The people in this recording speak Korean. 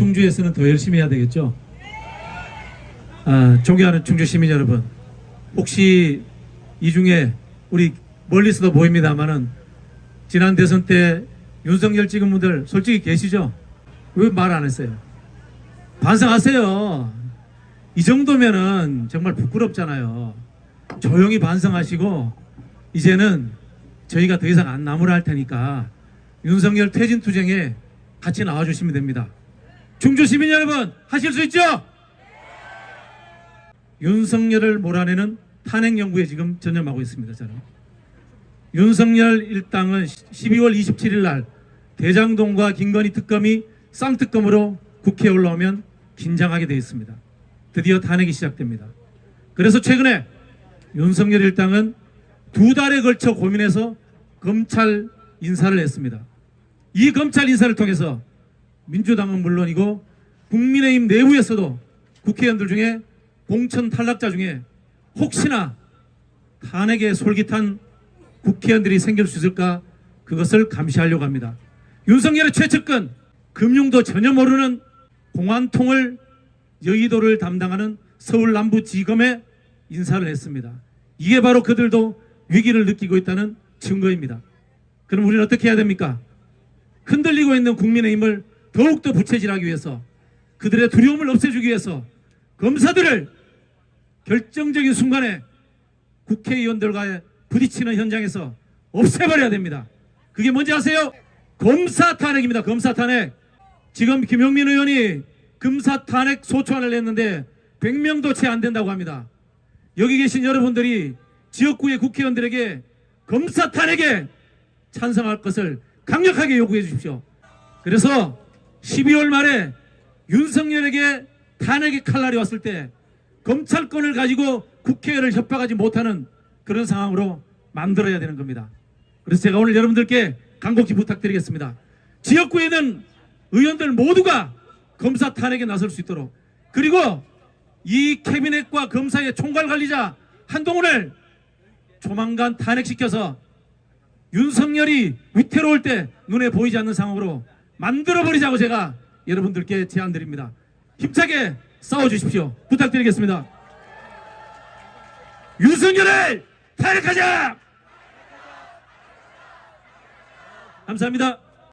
충주에서는 더 열심히 해야 되겠죠. 아, 존경하는 충주 시민 여러분, 혹시 이 중에 우리 멀리서도 보입니다만은 지난 대선 때 윤석열 찍은 분들 솔직히 계시죠? 왜 말 안 했어요? 반성하세요. 이 정도면은 정말 부끄럽잖아요. 조용히 반성하시고 이제는 저희가 더 이상 안 나무라 할 테니까 윤석열 퇴진 투쟁에 같이 나와주시면 됩니다. 충주 시민 여러분 하실 수 있죠? 윤석열을 몰아내는 탄핵 연구에 지금 전념하고 있습니다. 저는 윤석열 일당은 12월 27일 날 대장동과 김건희 특검이 쌍특검으로 국회에 올라오면 긴장하게 되어 있습니다. 드디어 탄핵이 시작됩니다. 그래서 최근에 윤석열 일당은 두 달에 걸쳐 고민해서 검찰 인사를 했습니다. 이 검찰 인사를 통해서 민주당은 물론이고 국민의힘 내부에서도 국회의원들 중에 공천 탈락자 중에 혹시나 탄핵에 솔깃한 국회의원들이 생길 수 있을까 그것을 감시하려고 합니다. 윤석열의 최측근 금융도 전혀 모르는 공안통을 여의도를 담당하는 서울 남부지검에 인사를 했습니다. 이게 바로 그들도 위기를 느끼고 있다는 증거입니다. 그럼 우리는 어떻게 해야 됩니까? 흔들리고 있는 국민의힘을 더욱더 부채질하기 위해서 그들의 두려움을 없애주기 위해서 검사들을 결정적인 순간에 국회의원들과 부딪히는 현장에서 없애버려야 됩니다. 그게 뭔지 아세요? 검사 탄핵입니다. 검사 탄핵. 지금 김용민 의원이 검사 탄핵 소추안을 냈는데 100명도 채 안 된다고 합니다. 여기 계신 여러분들이 지역구의 국회의원들에게 검사 탄핵에 찬성할 것을 강력하게 요구해 주십시오. 그래서 12월 말에 윤석열에게 탄핵의 칼날이 왔을 때 검찰권을 가지고 국회를 협박하지 못하는 그런 상황으로 만들어야 되는 겁니다. 그래서 제가 오늘 여러분들께 간곡히 부탁드리겠습니다. 지역구에는 의원들 모두가 검사 탄핵에 나설 수 있도록 그리고 이 캐비넷과 검사의 총괄 관리자 한동훈을 조만간 탄핵시켜서 윤석열이 위태로울 때 눈에 보이지 않는 상황으로 만들어 버리자고 제가 여러분들께 제안드립니다. 힘차게 싸워 주십시오. 부탁드리겠습니다. 윤석열을 탄핵하자! 감사합니다.